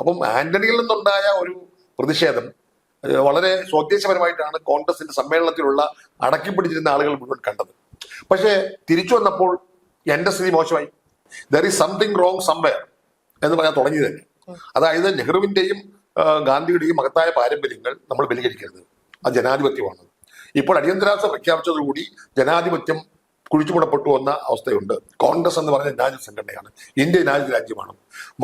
അപ്പം ആന്റണിയിൽ നിന്നുണ്ടായ ഒരു പ്രതിഷേധം വളരെ സ്വദേശപരമായിട്ടാണ് കോൺഗ്രസിന്റെ സമ്മേളനത്തിലുള്ള അടക്കി പിടിച്ചിരുന്ന ആളുകൾ മുഴുവൻ കണ്ടത്. പക്ഷേ തിരിച്ചു വന്നപ്പോൾ എന്റെ സ്ഥിതി മോശമായി. There is something wrong somewhere എന്ന് പറയാൻ തുടങ്ങി തന്നെ. അതായത് നെഹ്റുവിന്റെയും ഗാന്ധിയുടെയും മഹത്തായ പാരമ്പര്യങ്ങൾ നമ്മൾ ബലികരിക്കരുത്. അത് ജനാധിപത്യമാണ്. ഇപ്പോൾ അടിയന്തരാവസ്ഥ പ്രഖ്യാപിച്ചതോടുകൂടി ജനാധിപത്യം കുഴിച്ചുമുടപ്പെട്ടു വന്ന അവസ്ഥയുണ്ട്. കോൺഗ്രസ് എന്ന് പറഞ്ഞ രാജ്യ സംഘടനയാണ്. ഇന്ത്യ രാജ്യ രാജ്യമാണ്.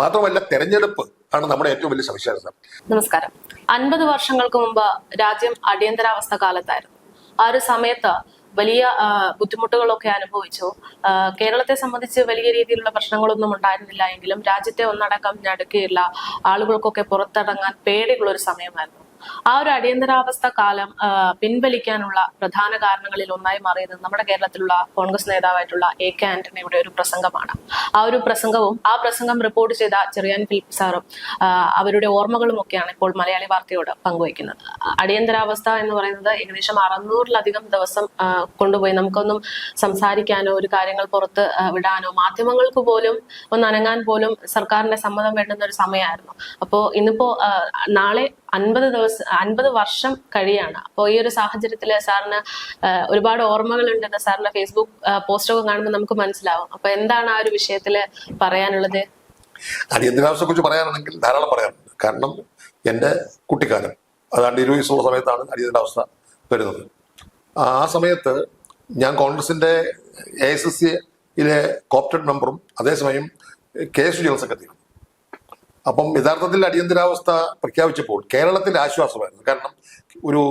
മാത്രമല്ല തെരഞ്ഞെടുപ്പ് ആണ് നമ്മുടെ ഏറ്റവും വലിയ സവിശേഷത. നമസ്കാരം. അൻപത് വർഷങ്ങൾക്ക് മുമ്പ് രാജ്യം അടിയന്തരാവസ്ഥ കാലത്തായിരുന്നു. ആ ഒരു സമയത്ത് വലിയ ബുദ്ധിമുട്ടുകളൊക്കെ അനുഭവിച്ചു. കേരളത്തെ സംബന്ധിച്ച് വലിയ രീതിയിലുള്ള പ്രശ്നങ്ങളൊന്നും ഉണ്ടായിരുന്നില്ല എങ്കിലും രാജ്യത്തെ ഒന്നടക്കം ഞടുക്കിയുള്ള ആളുകൾക്കൊക്കെ പുറത്തിറങ്ങാൻ പേടിയുള്ള ഒരു സമയമായിരുന്നു. ആ ഒരു അടിയന്തരാവസ്ഥ കാലം പിൻവലിക്കാനുള്ള പ്രധാന കാരണങ്ങളിൽ ഒന്നായി മാറിയത് നമ്മുടെ കേരളത്തിലുള്ള കോൺഗ്രസ് നേതാവായിട്ടുള്ള എ കെ ആന്റണിയുടെ ഒരു പ്രസംഗമാണ്. ആ ഒരു പ്രസംഗവും ആ പ്രസംഗം റിപ്പോർട്ട് ചെയ്ത ചെറിയാൻ ഫിലിപ്പ് സാറും അവരുടെ ഓർമ്മകളും ഒക്കെയാണ് ഇപ്പോൾ മലയാളി വാർത്തയോട് പങ്കുവയ്ക്കുന്നത്. അടിയന്തരാവസ്ഥ എന്ന് പറയുന്നത് ഏകദേശം അറുന്നൂറിലധികം ദിവസം കൊണ്ടുപോയി. നമുക്കൊന്നും സംസാരിക്കാനോ ഒരു കാര്യങ്ങൾ പുറത്ത് വിടാനോ മാധ്യമങ്ങൾക്ക് പോലും ഒന്ന് അനങ്ങാൻ പോലും സർക്കാരിന്റെ സമ്മതം വേണ്ടുന്ന ഒരു സമയമായിരുന്നു. അപ്പോ ഇന്നിപ്പോ നാളെ അൻപത് ദിവസം അൻപത് വർഷം കഴിയാണ്. അപ്പോൾ ഈ ഒരു സാഹചര്യത്തിൽ സാറിന് ഒരുപാട് ഒരുപാട് ഓർമ്മകളുണ്ടെന്ന് സാറിന്റെ ഫേസ്ബുക്ക് പോസ്റ്റൊക്കെ കാണുമ്പോൾ നമുക്ക് മനസ്സിലാവും. അപ്പൊ എന്താണ് ആ ഒരു വിഷയത്തിൽ പറയാനുള്ളത്? അടിയന്തരാവസ്ഥയെ കുറിച്ച് പറയാനാണെങ്കിൽ ധാരാളം പറയാനുണ്ട്. കാരണം എന്റെ കുട്ടിക്കാലം അതാണ്ട് ഇരുപത് വയസ്സുള്ള സമയത്താണ് അടിയന്തരാവസ്ഥ വരുന്നത്. ആ സമയത്ത് ഞാൻ കോൺഗ്രസിന്റെ എ എസ് എസ് സിയിലെ കോപ്റ്റഡ് മെമ്പറും അതേസമയം കെ എസ് ജനറൽ സെക്രട്ടറിയും അപ്പം യഥാർത്ഥത്തിൽ അടിയന്തരാവസ്ഥ പ്രഖ്യാപിച്ചപ്പോൾ കേരളത്തിൽ ആശ്വാസമായിരുന്നു. കാരണം ഒരു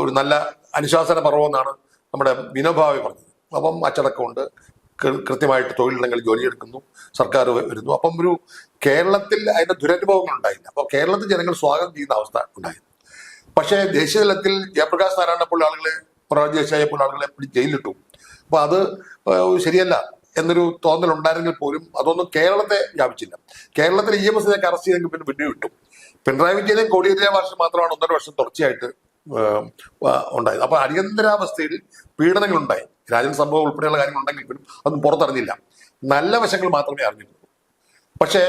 ഒരു നല്ല അനുശാസന പർവമെന്നാണ് നമ്മുടെ വിനോഭാവി പറഞ്ഞത്. അപ്പം അച്ചടക്കമുണ്ട്. കൃത്യമായിട്ട് തൊഴിലിടങ്ങളിൽ ജോലിയെടുക്കുന്നു. സർക്കാർ വരുന്നു. അപ്പം ഒരു കേരളത്തിൽ അതിന്റെ ദുരനുഭവങ്ങൾ ഉണ്ടായില്ല. അപ്പോൾ കേരളത്തിൽ ജനങ്ങൾ സ്വാഗതം ചെയ്യുന്ന അവസ്ഥ ഉണ്ടായിരുന്നു. പക്ഷേ ദേശീയ തലത്തിൽ ജയപ്രകാശ് നാരായണ പോലെ ആളുകളെ മൊറാർജി ദേശായി ആളുകളെ ജയിലിലിട്ടു. അപ്പൊ അത് ശരിയല്ല. എന്നൊരു തോന്നൽ ഉണ്ടായിരുന്നെങ്കിൽ പോലും അതൊന്നും കേരളത്തെ വ്യാപിച്ചില്ല. കേരളത്തിൽ ഇ എം എസിനൊക്കെ അറസ്റ്റ് ചെയ്തെങ്കിൽ പിന്നെ പിന്നെ വിട്ടു പിണറായി വിജയനും കോടിയേരിയ വർഷം മാത്രമാണ് ഒന്നര വർഷം തുടർച്ചയായിട്ട് ഉണ്ടായത്. അപ്പൊ അടിയന്തരാവസ്ഥയിൽ പീഡനങ്ങൾ ഉണ്ടായി രാജൻ സംഭവം ഉൾപ്പെടെയുള്ള കാര്യങ്ങൾ ഉണ്ടെങ്കിൽ പോലും അതൊന്നും പുറത്തറിഞ്ഞില്ല. നല്ല വശങ്ങൾ മാത്രമേ അറിഞ്ഞിട്ടുള്ളൂ. പക്ഷേ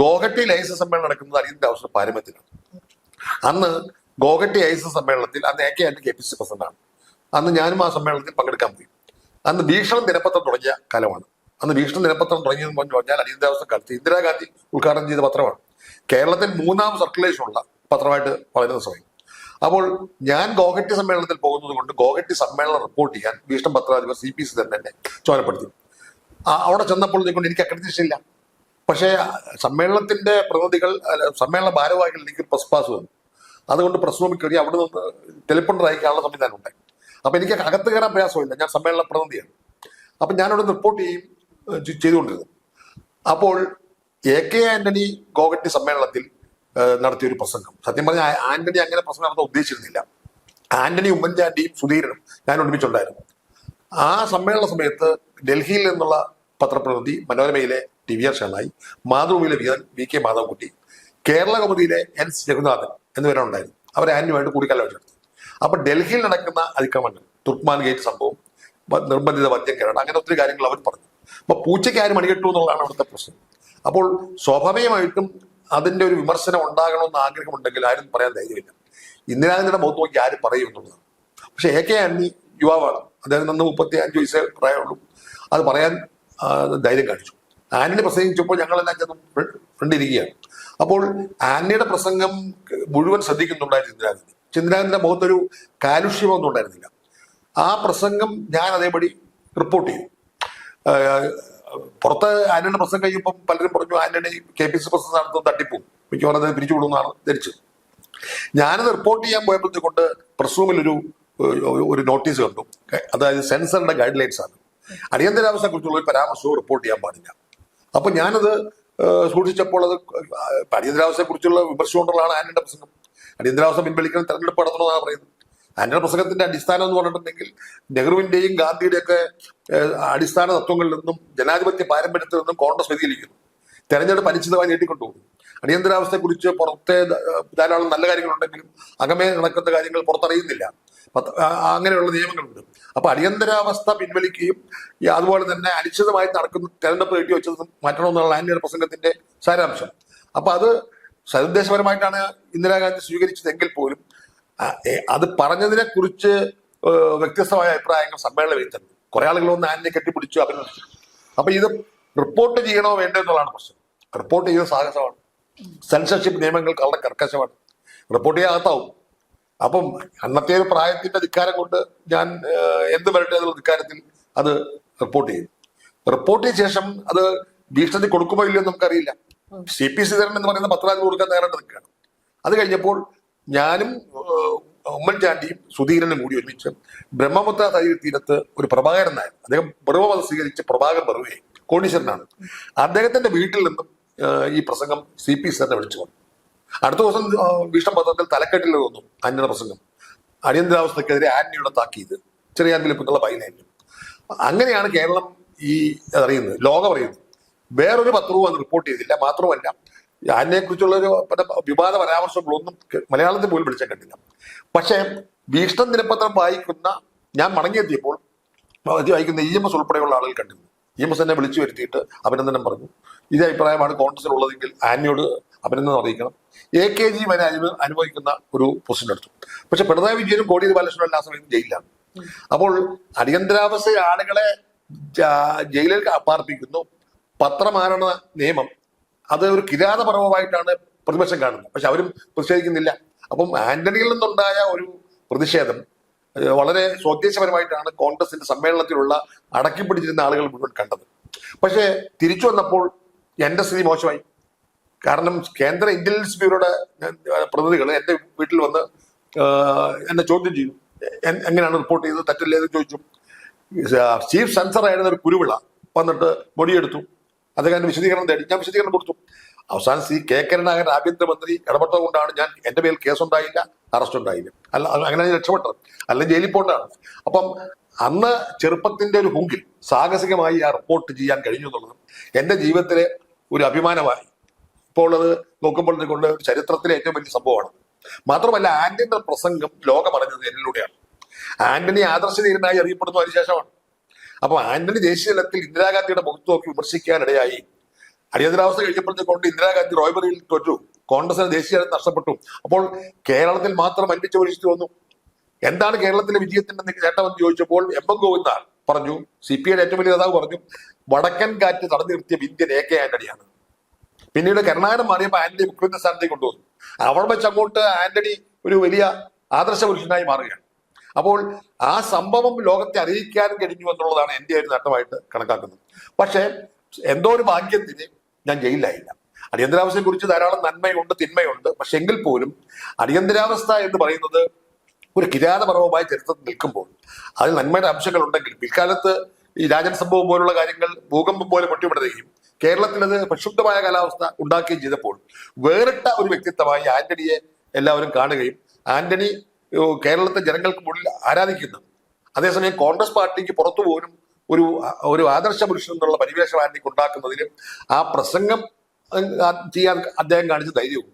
ഗോഹട്ടി ലൈസൻസ് സമ്മേളനം നടക്കുന്നത് അടിയന്തരാവസ്ഥ പാരമ്പര്യത്തിലാണ്. അന്ന് ഗോഹട്ടി ഐസ് സമ്മേളനത്തിൽ അന്ന് A K Antony K P C പ്രസിഡന്റാണ്. അന്ന് ഞാനും ആ സമ്മേളനത്തിൽ പങ്കെടുക്കാൻ പോയി. അന്ന് ഭീഷണം ദിനപത്രം തുടങ്ങിയ കാലമാണ്. അന്ന് ഭീഷണം ദിനപത്രം തുടങ്ങിയെന്ന് പറഞ്ഞു പറഞ്ഞാൽ അടിയന്തരാവസ്ഥ കാലത്ത് ഇന്ദിരാഗാന്ധി ഉദ്ഘാടനം ചെയ്ത പത്രമാണ്. കേരളത്തിൽ മൂന്നാം സർക്കുലേഷൻ ഉള്ള പത്രമായിട്ട് വളരുന്ന സമയം. അപ്പോൾ ഞാൻ ഗോഹട്ടി സമ്മേളനത്തിൽ പോകുന്നത് കൊണ്ട് ഗോഹട്ടി സമ്മേളനം റിപ്പോർട്ട് ചെയ്യാൻ ഭീഷണം പത്രാധിപർ സി പി സി തന്നെ എന്നെ ചുമതലപ്പെടുത്തി ആ, അവിടെ ചെന്നപ്പോൾ കൊണ്ട് എനിക്ക് അക്രഡിറ്റേഷൻ ഇല്ല പക്ഷേ സമ്മേളനത്തിന്റെ പ്രതിനിധികൾ സമ്മേളന ഭാരവാഹികൾ എനിക്ക് പ്രസ് പാസ് വന്നു അതുകൊണ്ട് പ്രസ് റൂമിൽ കയറി അവിടെ നിന്ന് ടെലിഫോൺ അയക്കാനുള്ള സംവിധാനം ഉണ്ടായി. അപ്പൊ എനിക്ക് അകത്ത് കയറാൻ പ്രയാസമില്ല. ഞാൻ സമ്മേളന പ്രതിനിധിയാണ്. അപ്പൊ ഞാനവിടെ റിപ്പോർട്ട് ചെയ്യും ചെയ്തുകൊണ്ടിരുന്നു. അപ്പോൾ എ കെ ആന്റണി ഗോഗട്ടി സമ്മേളനത്തിൽ നടത്തിയ ഒരു പ്രസംഗം. സത്യം പറഞ്ഞാൽ ആന്റണി അങ്ങനെ പ്രസംഗം നടത്താൻ ഉദ്ദേശിച്ചിരുന്നില്ല. ആന്റണി ഉമ്മൻചാണ്ടിയും സുധീരനും ഞാൻ ഒരുമിച്ചുണ്ടായിരുന്നു. ആ സമ്മേളന സമയത്ത് ഡൽഹിയിൽ നിന്നുള്ള പത്രപ്രതിനിധി മനോരമയിലെ ടി വി ആർ ഷണായി മാതൃഭൂമിയിലെ വി കെ മാധവൻകുട്ടി കേരള കൗമുദിയിലെ എൻ രഘുനാഥൻ എന്നിവരുണ്ടായിരുന്നു അവർ ആന്റണിയുമായിട്ട് കൂടിക്കാലം നടത്തി അപ്പൊ ഡൽഹിയിൽ നടക്കുന്ന അതിക്രമങ്ങൾ തുർക്മാൻ ഗേറ്റ് സംഭവം നിർബന്ധിത വന്ധ്യക്കരണം അങ്ങനെ ഒത്തിരി കാര്യങ്ങൾ അവർ പറഞ്ഞു. അപ്പൊ പൂച്ചയ്ക്ക് ആരും മണികെട്ടു എന്നുള്ളതാണ് അവിടുത്തെ പ്രശ്നം. അപ്പോൾ സ്വാഭാവികമായിട്ടും അതിന്റെ ഒരു വിമർശനം ഉണ്ടാകണമെന്ന് ആഗ്രഹമുണ്ടെങ്കിൽ ആരും പറയാൻ ധൈര്യമില്ല. ഇന്ദിരാഗാന്ധിയുടെ മുഖത്ത് നോക്കി ആരും പറയും എന്നുള്ളതാണ്. പക്ഷെ എ കെ ആന്റണി യുവാവാണ്. അദ്ദേഹം അന്ന് മുപ്പത്തി അഞ്ച് വയസ്സേ പ്രായമുള്ളൂ. അത് പറയാൻ ധൈര്യം കാണിച്ചു. ആന്റണി പ്രസംഗിച്ചപ്പോൾ ഞങ്ങളെല്ലാം ചെന്ന് ഫ്ര- ഫ്രണ്ടിരിക്കുകയാണ്. അപ്പോൾ ആന്റണിയുടെ പ്രസംഗം മുഴുവൻ ശ്രദ്ധിക്കുന്നുണ്ടായിരുന്നു ഇന്ദിരാഗാന്ധി. ഇന്ദിരാഗാന്ധിയുടെ മുഖത്തൊരു കാലുഷ്യമൊന്നും ഉണ്ടായിരുന്നില്ല. ആ പ്രസംഗം ഞാൻ അതേപടി റിപ്പോർട്ട് ചെയ്തു. പുറത്ത് ആന്റണിയുടെ പ്രസംഗം കഴിയുമ്പം പലരും പറഞ്ഞു ആന്റണി കെ പി സി പ്രസംഗം നടത്തുന്ന തട്ടിപ്പും മിക്കവാറും അത് പിരിച്ചുവിടുമെന്നാണ് ധരിച്ചത്. ഞാനത് റിപ്പോർട്ട് ചെയ്യാൻ പോയപ്പോഴത്തെ കൊണ്ട് റൂമിൽ ഒരു നോട്ടീസ് കണ്ടു. അതായത് സെൻസറിന്റെ ഗൈഡ് ലൈൻസ് ആണ്. അടിയന്തരാവസ്ഥയെ കുറിച്ചുള്ള ഒരു പരാമർശവും റിപ്പോർട്ട് ചെയ്യാൻ പാടില്ല. അപ്പൊ ഞാനത് സൂക്ഷിച്ചപ്പോൾ അത് അടിയന്തരാവസ്ഥയെ കുറിച്ചുള്ള വിമർശനം കൊണ്ടുള്ളതാണ് ആന്റണിയുടെ പ്രസംഗം. അടിയന്തരാവസ്ഥ പിൻവലിക്കണം തെരഞ്ഞെടുപ്പ് നടത്തണമെന്നാണ് പറയുന്നത്. ആന്റണി പ്രസംഗത്തിന്റെ അടിസ്ഥാനം എന്ന് പറഞ്ഞിട്ടുണ്ടെങ്കിൽ നെഹ്റുവിന്റെയും ഗാന്ധിയുടെയൊക്കെ അടിസ്ഥാന തത്വങ്ങളിൽ നിന്നും ജനാധിപത്യ പാരമ്പര്യത്തിൽ നിന്നും കോൺഗ്രസ് വ്യതിചലിക്കുന്നു. തെരഞ്ഞെടുപ്പ് അനിശ്ചിതമായി നീട്ടിക്കൊണ്ടുപോകും അടിയന്തരാവസ്ഥയെക്കുറിച്ച് പുറത്തെ ധാരാളം നല്ല കാര്യങ്ങളുണ്ടെങ്കിലും അകമേ നടക്കുന്ന കാര്യങ്ങൾ പുറത്തറിയുന്നില്ല. അങ്ങനെയുള്ള നിയമങ്ങളുണ്ട്. അപ്പൊ അടിയന്തരാവസ്ഥ പിൻവലിക്കുകയും അതുപോലെ തന്നെ അനിശ്ചിതമായി നടക്കുന്ന തെരഞ്ഞെടുപ്പ് നീട്ടി വെച്ചത് മാറ്റണമെന്നുള്ള ആന്റണിയുടെ പ്രസംഗത്തിന്റെ സാരാംശം. അപ്പൊ അത് സതുദ്ദേശപരമായിട്ടാണ് ഇന്ദിരാഗാന്ധി സ്വീകരിച്ചതെങ്കിൽ പോലും അത് പറഞ്ഞതിനെ കുറിച്ച് വ്യത്യസ്തമായ അഭിപ്രായങ്ങൾ സമ്മേളനം എഴുതുന്നുണ്ട് കുറെ ആളുകൾ ഒന്ന് ആന്റിനെ കെട്ടിപ്പിടിച്ചു അഭിനന്ദിച്ചു. അപ്പൊ ഇത് റിപ്പോർട്ട് ചെയ്യണോ വേണ്ടോ എന്നുള്ളതാണ് പ്രശ്നം. റിപ്പോർട്ട് ചെയ്ത സാഹസമാണ്. സെൻസർഷിപ്പ് നിയമങ്ങൾ വളരെ കർക്കശമാണ്. റിപ്പോർട്ട് ചെയ്യാത്താവും അപ്പം അന്നത്തെ ഒരു പ്രായത്തിന്റെ ധിക്കാരം കൊണ്ട് ഞാൻ എന്ത് വരട്ടെ എന്നുള്ള ധിക്കാരത്തിൽ അത് റിപ്പോർട്ട് ചെയ്യും. റിപ്പോർട്ട് ചെയ്ത ശേഷം അത് ഭീഷണി കൊടുക്കുമോ ഇല്ലയോ നമുക്കറിയില്ല. സി പി ശ്രീധരൻ എന്ന് പറയുന്ന പത്രാജ് കൊടുക്കാൻ തയ്യാറായിട്ട് നിൽക്കുകയാണ്. അത് കഴിഞ്ഞപ്പോൾ ഞാനും ഉമ്മൻചാണ്ടിയും സുധീരനും കൂടി ഒരുമിച്ച് ബ്രഹ്മപുത്ര തൈര് തീരത്ത് ഒരു പ്രഭാകരൻ നായർ അദ്ദേഹം ബ്രഹ്മമതം സ്വീകരിച്ച പ്രഭാകർ ബറുവെ കോണീശ്വരനാണ് അദ്ദേഹത്തിന്റെ വീട്ടിൽ നിന്നും ഈ പ്രസംഗം സി പി സാറിനെ വിളിച്ചു വന്നു. അടുത്ത ദിവസം ഭീഷണ പത്രത്തിൽ തലക്കെട്ടിൽ വന്നു അന്യ പ്രസംഗം. അടിയന്തരാവസ്ഥക്കെതിരെ ആന്റിയുടെ താക്കീത് ചെറിയ എന്നുള്ള ബൈനായിരുന്നു അങ്ങനെയാണ് കേരളം ഈ അറിയുന്നത് ലോകം അറിയുന്നത്. വേറൊരു പത്രവും അത് റിപ്പോർട്ട് ചെയ്തില്ല. മാത്രമല്ല ആന്റിനെ കുറിച്ചുള്ള ഒരു വിവാദ പരാമർശങ്ങളൊന്നും മലയാളത്തിൽ പോലും വിളിച്ചാൽ കണ്ടില്ല. പക്ഷേ ഭീഷണ ദിനപത്രം വായിക്കുന്ന ഞാൻ മടങ്ങിയെത്തിയപ്പോൾ അത് വായിക്കുന്ന ഇ എം എസ് ഉൾപ്പെടെയുള്ള ആളുകൾ കണ്ടിരുന്നു. ഇ എം എസ് എന്നെ വിളിച്ചു വരുത്തിയിട്ട് അഭിനന്ദനം പറഞ്ഞു. ഇതേ അഭിപ്രായമാണ് കോൺഗ്രസിൽ ഉള്ളതെങ്കിൽ ആന്റിയോട് അഭിനന്ദനം അറിയിക്കണം. എ കെ ജി വരെ അനുഭ അനുഭവിക്കുന്ന ഒരു പൊസിഷൻ എടുത്തു. പക്ഷെ പിണറായി വിജയനും കോടിയേരി ബാലകൃഷ്ണനും എല്ലാ സമയത്തും ജയിലിലാണ്. അപ്പോൾ അടിയന്തരാവസ്ഥ ആളുകളെ ജയിലിൽ പാർപ്പിക്കുന്നു പത്രമാരണ നിയമം അത് ഒരു കിരാതപർവമായിട്ടാണ് പ്രതിപക്ഷം കാണുന്നത്. പക്ഷെ അവരും പ്രതിഷേധിക്കുന്നില്ല. അപ്പം ആന്റണിയിൽ നിന്നുണ്ടായ ഒരു പ്രതിഷേധം വളരെ സ്വദേശപരമായിട്ടാണ് കോൺഗ്രസിന്റെ സമ്മേളനത്തിലുള്ള അടക്കി പിടിച്ചിരുന്ന ആളുകൾ മുഴുവൻ കണ്ടത്. പക്ഷേ തിരിച്ചു വന്നപ്പോൾ എന്റെ സ്ഥിതി മോശമായി. കാരണം കേന്ദ്ര ഇന്റലിജൻസ് ബ്യൂറോയുടെ പ്രതിനിധികൾ എന്റെ വീട്ടിൽ വന്ന് എന്നെ ചോദ്യം ചെയ്തു. എങ്ങനെയാണ് റിപ്പോർട്ട് ചെയ്തത്? തെറ്റല്ലേ എന്ന് ചോദിച്ചു. ചീഫ് സെൻസർ ആയിരുന്ന ഒരു കുരുവിള വന്നിട്ട് മൊഴിയെടുത്തു. അദ്ദേഹം വിശദീകരണം തേടി. ഞാൻ വിശദീകരണം കൊടുത്തു. അവസാനം സി കെ കരുണാകരൻ ആഭ്യന്തരമന്ത്രി ഇടപെട്ടത് കൊണ്ടാണ് ഞാൻ എന്റെ പേരിൽ കേസുണ്ടായില്ല അറസ്റ്റ് ഉണ്ടായില്ല അല്ല അങ്ങനെ രക്ഷപ്പെട്ടത്. അല്ലെങ്കിൽ ജയിലിൽ പോകേണ്ടതാണ്. അപ്പം അന്ന് ചെറുപ്പത്തിന്റെ ഒരു ഹുങ്കിൽ സാഹസികമായി ആ റിപ്പോർട്ട് ചെയ്യാൻ കഴിഞ്ഞു എന്നുള്ളത് എന്റെ ജീവിതത്തിലെ ഒരു അഭിമാനമായി. ഇപ്പോൾ അത് നോക്കുമ്പോൾ കൊണ്ട് ചരിത്രത്തിലെ ഏറ്റവും വലിയ സംഭവമാണ്. മാത്രമല്ല ആന്റണിയുടെ പ്രസംഗം ലോകം അറിഞ്ഞത് എന്നിലൂടെയാണ്. ആന്റണി ആദർശനീരനായി അറിയപ്പെടുന്നു അതിനുശേഷമാണ്. അപ്പൊ ആന്റണി ദേശീയ തലത്തിൽ ഇന്ദിരാഗാന്ധിയുടെ മുഖത്ത് നോക്കി വിമർശിക്കാനിടയായി. അടിയന്തരാവസ്ഥ കഴിഞ്ഞപ്പോഴത്തേക്കൊണ്ട് ഇന്ദിരാഗാന്ധി റോയ്ബറിയിൽ തോറ്റു കോൺഗ്രസിന് ദേശീയ നഷ്ടപ്പെട്ടു. അപ്പോൾ കേരളത്തിൽ മാത്രം അന്വേഷിച്ച് പരീക്ഷിച്ചു വന്നു. എന്താണ് കേരളത്തിലെ വിജയത്തിന്റെ നേട്ടമെന്ന് ചോദിച്ചപ്പോൾ എം എം ഗോവിന്ദ പറഞ്ഞു. സി പി ഐയുടെ ഏറ്റവും വലിയ നേതാവ് പറഞ്ഞു വടക്കൻ കാറ്റ് തടഞ്ഞു നിർത്തിയ ഇന്ത്യൻ എ കെ ആന്റണിയാണ്. പിന്നീട് കരുണാകരൻ മാറിയപ്പോൾ ആന്റണി മുഖ്യമന്ത്രി സ്ഥാനത്തേക്ക് കൊണ്ടുവന്നു. അവിടെ വെച്ച് അങ്ങോട്ട് ആന്റണി ഒരു വലിയ ആദർശ പുരുഷനായി മാറുകയാണ്. അപ്പോൾ ആ സംഭവം ലോകത്തെ അറിയിക്കാൻ കഴിഞ്ഞു എന്നുള്ളതാണ് എന്റെ ഒരു നേട്ടമായിട്ട് കണക്കാക്കുന്നത്. പക്ഷേ എന്തോ ഒരു ഭാഗ്യത്തിന് ഞാൻ ജയിലിലായില്ല. അടിയന്തരാവസ്ഥയെ കുറിച്ച് ധാരാളം നന്മയുണ്ട് തിന്മയുണ്ട്. പക്ഷെ എങ്കിൽ പോലും അടിയന്തരാവസ്ഥ എന്ന് പറയുന്നത് ഒരു കിരാതപർവമായ ചരിത്രത്തിൽ നിൽക്കുമ്പോൾ അതിൽ നന്മയുടെ അംശങ്ങൾ ഉണ്ടെങ്കിൽ പിൽക്കാലത്ത് ഈ രാജൻ സംഭവം പോലുള്ള കാര്യങ്ങൾ ഭൂകമ്പം പോലെ പൊട്ടിവിടുകയും കേരളത്തിൽ അത് പ്രക്ഷുബ്ധമായ കാലാവസ്ഥ ഉണ്ടാക്കുകയും ചെയ്തപ്പോൾ വേറിട്ട ഒരു വ്യക്തിത്വമായി ആന്റണിയെ എല്ലാവരും കാണുകയും ആന്റണി കേരളത്തെ ജനങ്ങൾക്ക് മുന്നിൽ ആരാധിക്കുന്നു. അതേസമയം കോൺഗ്രസ് പാർട്ടിക്ക് പുറത്തു പോലും ഒരു ഒരു ആദർശ പുരുഷൻ എന്നുള്ള പരിവേഷം ആന്റിക്ക് ഉണ്ടാക്കുന്നതിലും ആ പ്രസംഗം ചെയ്യാൻ അദ്ദേഹം കാണിച്ച ധൈര്യവും.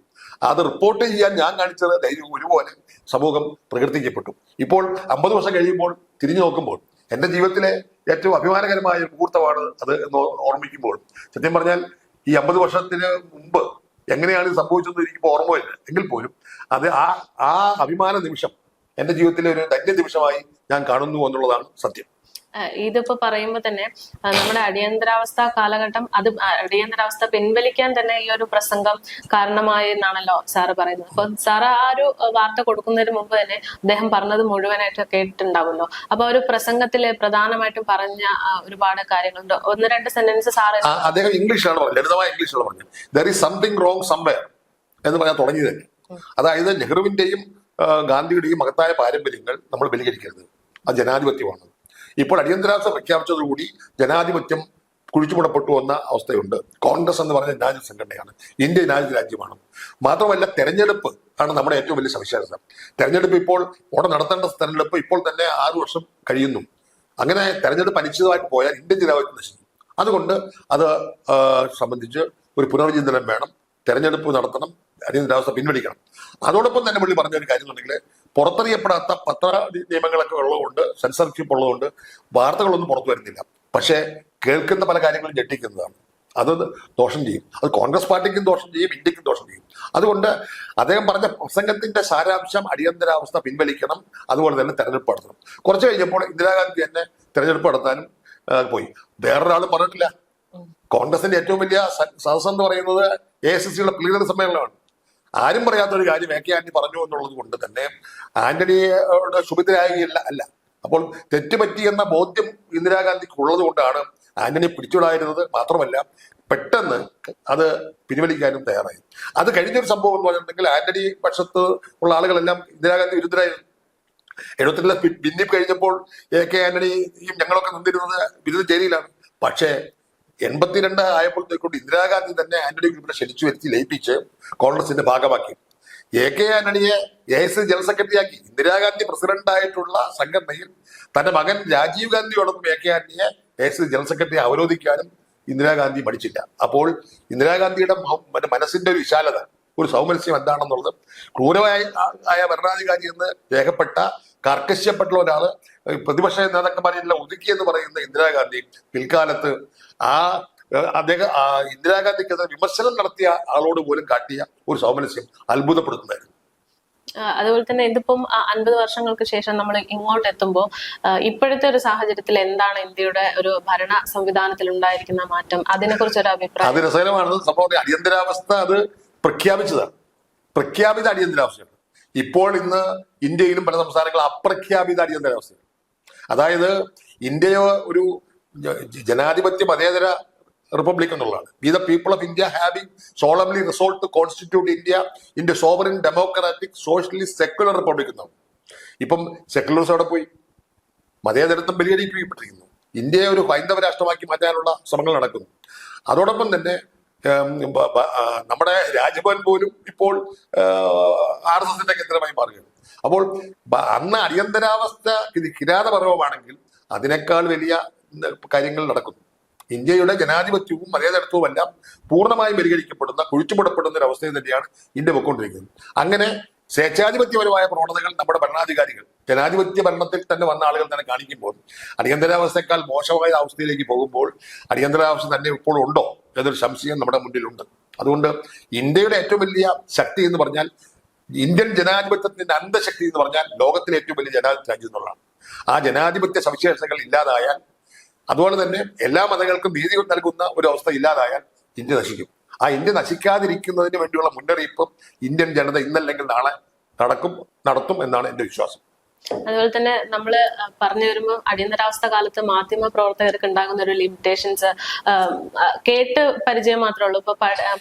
അത് റിപ്പോർട്ട് ചെയ്യാൻ ഞാൻ കാണിച്ചത് ധൈര്യവും ഒരുപോലെ സമൂഹം പ്രകീർത്തിക്കപ്പെട്ടു. ഇപ്പോൾ അമ്പത് വർഷം കഴിയുമ്പോൾ തിരിഞ്ഞു നോക്കുമ്പോൾ എന്റെ ജീവിതത്തിലെ ഏറ്റവും അഭിമാനകരമായ ഒരു മുഹൂർത്തമാണ് അത് എന്ന് ഓർമ്മിക്കുമ്പോൾ സത്യം പറഞ്ഞാൽ ഈ അമ്പത് വർഷത്തിന് മുമ്പ് എങ്ങനെയാണ് ഇത് സംഭവിച്ചതെന്ന് എനിക്കിപ്പോൾ ഓർമ്മയില്ല. എങ്കിൽ പോലും അത് ആ ആ അഭിമാന നിമിഷം എന്റെ ജീവിതത്തിലെ ഒരു ധന്യ നിമിഷമായി ഞാൻ കാണുന്നു എന്നുള്ളതാണ് സത്യം. ഇതിപ്പോ പറയുമ്പോ തന്നെ നമ്മുടെ അടിയന്തരാവസ്ഥ കാലഘട്ടം അത് അടിയന്തരാവസ്ഥ പിൻവലിക്കാൻ തന്നെ ഈ ഒരു പ്രസംഗം കാരണമായി എന്നാണല്ലോ സാറ് പറയുന്നത്. അപ്പൊ സാറ് ആ ഒരു വാർത്ത കൊടുക്കുന്നതിന് മുമ്പ് തന്നെ അദ്ദേഹം പറഞ്ഞത് മുഴുവനായിട്ട് കേട്ടിട്ടുണ്ടാവുമല്ലോ. അപ്പൊ ഒരു പ്രസംഗത്തിൽ പ്രധാനമായിട്ടും പറഞ്ഞ ഒരുപാട് കാര്യങ്ങളുണ്ട്. ഒന്ന് രണ്ട് സെന്റൻസ് സാറ് അദ്ദേഹം ഇംഗ്ലീഷിലാണ് ലളിതമായ ഇംഗ്ലീഷിലാണ് പറഞ്ഞത്? സംതിങ് റോങ് എന്ന് പറയാൻ തുടങ്ങി തന്നെ. അതായത് നെഹ്റുവിന്റെയും ഗാന്ധിയുടെയും മഹത്തായ പാരമ്പര്യങ്ങൾ നമ്മൾ ബലികരിക്കരുത് അത് ജനാധിപത്യമാണ്. ഇപ്പോൾ അടിയന്തരാവസ്ഥ പ്രഖ്യാപിച്ചതോടുകൂടി ജനാധിപത്യം കുഴിച്ചുപുടപ്പെട്ടു വന്ന അവസ്ഥയുണ്ട്. കോൺഗ്രസ് എന്ന് പറഞ്ഞ ജനാധിപത്യ സംഘടനയാണ്. ഇന്ത്യ ജനാധിപത്യ രാജ്യമാണ്. മാത്രമല്ല തെരഞ്ഞെടുപ്പ് ആണ് നമ്മുടെ ഏറ്റവും വലിയ സവിശേഷത. തെരഞ്ഞെടുപ്പ് ഇപ്പോൾ ഉടൻ നടത്തേണ്ട തെരഞ്ഞെടുപ്പ് ഇപ്പോൾ തന്നെ ആറു വർഷം കഴിയുന്നു. അങ്ങനെ തെരഞ്ഞെടുപ്പ് അനിശ്ചിതമായിട്ട് പോയാൽ ഇന്ത്യൻ ജനാധിപത്യം നശിക്കും. അതുകൊണ്ട് അത് സംബന്ധിച്ച് ഒരു പുനർചിന്തനം വേണം. തെരഞ്ഞെടുപ്പ് നടത്തണം. അടിയന്തരാവസ്ഥ പിൻവലിക്കണം. അതോടൊപ്പം തന്നെ പുള്ളി പറഞ്ഞ ഒരു കാര്യം എന്നുണ്ടെങ്കിൽ പുറത്തറിയപ്പെടാത്ത പത്ര നിയമങ്ങളൊക്കെ ഉള്ളതുകൊണ്ട് സെൻസർഷിപ്പ് ഉള്ളതുകൊണ്ട് വാർത്തകളൊന്നും പുറത്തു വരുന്നില്ല. പക്ഷേ കേൾക്കുന്ന പല കാര്യങ്ങളും ഞെട്ടിക്കുന്നതാണ്. അത് ദോഷം ചെയ്യും. അത് കോൺഗ്രസ് പാർട്ടിക്കും ദോഷം ചെയ്യും ഇന്ത്യക്കും ദോഷം ചെയ്യും. അതുകൊണ്ട് അദ്ദേഹം പറഞ്ഞ പ്രസംഗത്തിന്റെ സാരാംശം അടിയന്തരാവസ്ഥ പിൻവലിക്കണം. അതുപോലെ തന്നെ തെരഞ്ഞെടുപ്പ് നടത്തണം. കുറച്ച് കഴിഞ്ഞപ്പോൾ ഇന്ദിരാഗാന്ധി തന്നെ തെരഞ്ഞെടുപ്പ് നടത്താനും പോയി. വേറൊരാൾ പറഞ്ഞിട്ടില്ല. കോൺഗ്രസിന്റെ ഏറ്റവും വലിയ സദസ്സെന്ന് പറയുന്നത് എ എസ് എസ് സിയുടെ പ്ലീനറി സമ്മേളനമാണ്. ആരും പറയാത്ത ഒരു കാര്യം എ കെ ആന്റണി പറഞ്ഞു എന്നുള്ളത് കൊണ്ട് തന്നെ ആന്റണിയുടെ ശുഭിതരാകുകയല്ല അല്ല. അപ്പോൾ തെറ്റുപറ്റി എന്ന ബോധ്യം ഇന്ദിരാഗാന്ധിക്ക് ഉള്ളത് കൊണ്ടാണ് ആന്റണി പിടിച്ചുവിടായിരുന്നത് മാത്രമല്ല പെട്ടെന്ന് അത് പിൻവലിക്കാനും തയ്യാറായി. അത് കഴിഞ്ഞൊരു സംഭവം എന്ന് പറഞ്ഞിട്ടുണ്ടെങ്കിൽ ആന്റണി പക്ഷത്ത് ഉള്ള ആളുകളെല്ലാം ഇന്ദിരാഗാന്ധി വിരുദ്ധരായിരുന്നു. എഴുപത്തിലെ ഭിന്നിപ്പ് കഴിഞ്ഞപ്പോൾ എ കെ ആന്റണിയും ഞങ്ങളൊക്കെ നിന്നിരുന്നത് വിരുദ്ധ ചേരിയിലാണ് പക്ഷേ എൺപത്തിരണ്ട് ആയപ്പോഴത്തേക്കൊണ്ട് ഇന്ദിരാഗാന്ധി തന്നെ ആന്റണി ഗ്രൂപ്പിനെ ക്ഷണിച്ചു വരുത്തി ലയിപ്പിച്ച് കോൺഗ്രസിന്റെ ഭാഗമാക്കി. എ കെ ആന്റണിയെ എ എസ് ജനറൽ സെക്രട്ടറി ആക്കി ഇന്ദിരാഗാന്ധി പ്രസിഡന്റ് ആയിട്ടുള്ള സംഘടനയിൽ തന്റെ മകൻ രാജീവ് ഗാന്ധിയോടൊപ്പം എ കെ ആന്റണിയെ എ എസ് ജനറൽ സെക്രട്ടറി അവരോധിക്കാനും ഇന്ദിരാഗാന്ധി പഠിച്ചില്ല അപ്പോൾ ഇന്ദിരാഗാന്ധിയുടെ മനസ്സിന്റെ ഒരു വിശാലത ഒരു സൗമനസ്യം എന്താണെന്നുള്ളത് ക്രൂരമായ ആയ ഭരണാധികാരി എന്ന് രേഖപ്പെട്ട കർക്കശ്യപ്പെട്ടുള്ള ഒരാൾ പ്രതിപക്ഷ നേതാക്കന്മാരെല്ലാം ഒതുക്കി എന്ന് പറയുന്ന ഇന്ദിരാഗാന്ധി പിൽക്കാലത്ത് ആ അദ്ദേഹം ഇന്ദിരാഗാന്ധിക്കെതിരെ വിമർശനം നടത്തിയ ആളോട് പോലും കാട്ടിയ ഒരു സൗമനസ്യം അത്ഭുതപ്പെടുത്തുന്നതായിരുന്നു. അതുപോലെ തന്നെ ഇതിപ്പം അൻപത് വർഷങ്ങൾക്ക് ശേഷം നമ്മൾ ഇങ്ങോട്ട് എത്തുമ്പോൾ ഇപ്പോഴത്തെ ഒരു സാഹചര്യത്തിൽ എന്താണ് ഇന്ത്യയുടെ ഒരു ഭരണ സംവിധാനത്തിൽ ഉണ്ടായിരിക്കുന്ന മാറ്റം? അതിനെക്കുറിച്ച് ഒരു അഭിപ്രായം. അത് രസകരമാണ് സംഭവം അടിയന്തരാവസ്ഥ അത് പ്രഖ്യാപിച്ചതാണ്. പ്രഖ്യാപിത അടിയന്തരാവസ്ഥയാണ്. ഇപ്പോൾ ഇന്ന് ഇന്ത്യയിലും പല സംസ്ഥാനങ്ങളും അപ്രഖ്യാപിത അടിയന്തരാവസ്ഥയാണ് അതായത് ഇന്ത്യ ഒരു ജനാധിപത്യ മതേതര റിപ്പബ്ലിക് എന്നുള്ളതാണ്. We the people of India having solemnly resolved to constitute India in the sovereign democratic socialist secular republic എന്നാണ്. ഇപ്പം സെക്യുലർസ് അവിടെ പോയി? മതേതരത്വം പരിഗണിക്കപ്പെട്ടിരിക്കുന്നു ഇന്ത്യയെ ഒരു ഹൈന്ദവ രാഷ്ട്രമാക്കി മാറ്റാനുള്ള ശ്രമങ്ങൾ നടക്കുന്നു. അതോടൊപ്പം തന്നെ നമ്മുടെ രാജ്ഭവൻ പോലും ഇപ്പോൾ ആർ എസ് എസിന്റെ കേന്ദ്രമായി മാറുകയാണ് അപ്പോൾ അന്ന് അടിയന്തരാവസ്ഥ ഇത് കിരാതപർവമാണെങ്കിൽ അതിനേക്കാൾ വലിയ കാര്യങ്ങൾ നടക്കുന്നു. ഇന്ത്യയുടെ ജനാധിപത്യവും മര്യാദത്വവും എല്ലാം പൂർണമായും പരിഹരിക്കപ്പെടുന്ന കുഴിച്ചുപുടപ്പെടുന്ന ഒരു അവസ്ഥയിൽ തന്നെയാണ് ഇന്ത്യ പൊയ്ക്കൊണ്ടിരിക്കുന്നത്. അങ്ങനെ സ്വേച്ഛാധിപത്യപരമായ പ്രവണതകൾ നമ്മുടെ ഭരണാധികാരികൾ ജനാധിപത്യ ഭരണത്തിൽ തന്നെ വന്ന ആളുകൾ തന്നെ കാണിക്കുമ്പോൾ അടിയന്തരാവസ്ഥയേക്കാൾ മോശമായ അവസ്ഥയിലേക്ക് പോകുമ്പോൾ അടിയന്തരാവസ്ഥ തന്നെ ഇപ്പോൾ ഉണ്ടോ? എന്നൊരു സംശയം നമ്മുടെ മുന്നിലുണ്ട്. അതുകൊണ്ട് ഇന്ത്യയുടെ ഏറ്റവും വലിയ ശക്തി എന്ന് പറഞ്ഞാൽ ഇന്ത്യൻ ജനാധിപത്യത്തിന്റെ അന്ധശക്തി എന്ന് പറഞ്ഞാൽ ലോകത്തിലെ ഏറ്റവും വലിയ ജനാധിപത്യ രാജ്യം എന്നുള്ളതാണ്. ആ ജനാധിപത്യ സവിശേഷതകൾ ഇല്ലാതായാൽ അതുപോലെ തന്നെ എല്ലാ മതങ്ങൾക്കും നീതി നൽകുന്ന ഒരു അവസ്ഥ ഇല്ലാതായാൽ ഇന്ത്യ നശിക്കും. ആ ഇന്ത്യ നശിക്കാതിരിക്കുന്നതിന് വേണ്ടിയുള്ള മുന്നറിയിപ്പ് ഇന്ത്യൻ ജനത ഇന്നല്ലെങ്കിൽ നാളെ നടക്കും നടത്തും എന്നാണ് എന്റെ വിശ്വാസം. അതുപോലെ തന്നെ നമ്മൾ പറഞ്ഞു വരുമ്പോൾ അടിയന്തരാവസ്ഥ കാലത്ത് മാധ്യമ പ്രവർത്തകർക്ക് ഉണ്ടാകുന്ന ഒരു ലിമിറ്റേഷൻസ് കേട്ട് പരിചയം മാത്രമേ ഉള്ളൂ. ഇപ്പൊ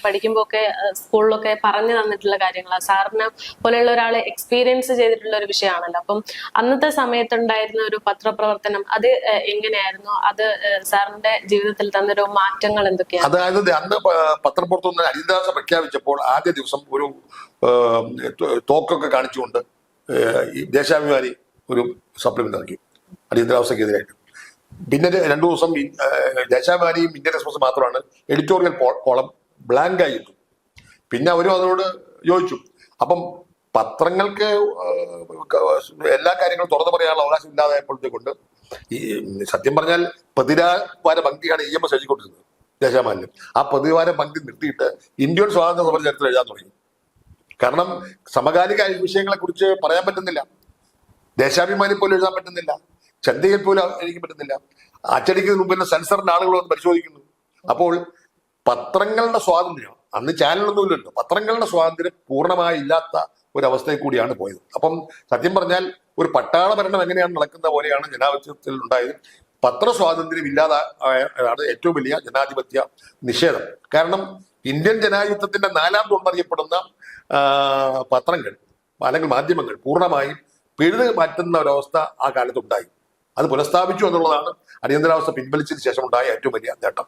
പഠിക്കുമ്പോൾ ഒക്കെ സ്കൂളിലൊക്കെ പറഞ്ഞു തന്നിട്ടുള്ള കാര്യങ്ങളാണ് സാറിന് പോലെയുള്ള ഒരാളെ എക്സ്പീരിയൻസ് ചെയ്തിട്ടുള്ള ഒരു വിഷയമാണല്ലോ. അപ്പം അന്നത്തെ സമയത്തുണ്ടായിരുന്ന ഒരു പത്രപ്രവർത്തനം അത് എങ്ങനെയായിരുന്നു? അത് സാറിന്റെ ജീവിതത്തിൽ തന്നൊരു മാറ്റങ്ങൾ എന്തൊക്കെയാണ്? അതായത് അന്ന് പത്രപ്രവർത്തനം അടിയന്തരാവസ്ഥ പ്രഖ്യാപിച്ചപ്പോൾ ആദ്യ ദിവസം ഒരു തോക്കൊക്കെ കാണിച്ചുകൊണ്ട് ദേശാഭിമാനി ഒരു സപ്ലിമെന്റ് ഇറക്കി. അടിയന്തരാവസ്ഥക്കെതിരായിട്ട് പിന്നെ രണ്ടു ദിവസം ദേശാഭിമാനിയും ഇന്ത്യൻ എക്സ്പ്രസ് മാത്രമാണ്. എഡിറ്റോറിയൽ കോളം ബ്ലാങ്ക് ആയി ഇട്ടു പിന്നെ അവരും അതിനോട് യോജിച്ചു. അപ്പം പത്രങ്ങൾക്ക് എല്ലാ കാര്യങ്ങളും തുറന്നു പറയാനുള്ള അവകാശം ഇല്ലാതായപ്പോഴത്തേക്കൊണ്ട് ഈ സത്യം പറഞ്ഞാൽ പ്രതിരാവാര ഭംഗിയാണ് ഇ എം എസ് എഴുതിക്കൊണ്ടിരുന്നത് ദേശാമാലിനും ആ പ്രതിവാര ഭംഗി നിർത്തിയിട്ട് ഇന്ത്യൻ സ്വാതന്ത്ര്യ സമര ചരിത്രം എഴുതാൻ തുടങ്ങി. കാരണം സമകാലിക വിഷയങ്ങളെ കുറിച്ച് പറയാൻ പറ്റുന്നില്ല. ദേശാഭിമാനി പോലും എഴുതാൻ പറ്റുന്നില്ല. ചന്തയിൽ പോലും എനിക്ക് പറ്റുന്നില്ല. അച്ചടിക്ക് തന്നെ സെൻസറിന്റെ ആളുകൾ വന്ന് പരിശോധിക്കുന്നു. അപ്പോൾ പത്രങ്ങളുടെ സ്വാതന്ത്ര്യം അന്ന് ചാനലൊന്നുമില്ലല്ലോ പത്രങ്ങളുടെ സ്വാതന്ത്ര്യം പൂർണമായി ഇല്ലാത്ത ഒരവസ്ഥയിൽ കൂടിയാണ് പോയത്. അപ്പം സത്യം പറഞ്ഞാൽ ഒരു പട്ടാള ഭരണം എങ്ങനെയാണ് നടക്കുന്ന പോലെയാണ് ജനാധിപത്യത്തിൽ ഉണ്ടായത്. പത്ര സ്വാതന്ത്ര്യം ഇല്ലാതാണ് ഏറ്റവും വലിയ ജനാധിപത്യ നിഷേധം. കാരണം ഇന്ത്യൻ ജനാധിപത്യത്തിന്റെ നാലാം തൂണെന്നറിയപ്പെടുന്ന ആ, പത്രങ്ങൾ അല്ലെങ്കിൽ മാധ്യമങ്ങൾ പൂർണമായും പിഴുത് മാറ്റുന്ന ഒരവസ്ഥ ആ കാലത്തുണ്ടായി. അത് പുനഃസ്ഥാപിച്ചു എന്നുള്ളതാണ് അടിയന്തരാവസ്ഥ പിൻവലിച്ചതിന് ശേഷം ഉണ്ടായ ഏറ്റവും വലിയ നേട്ടം.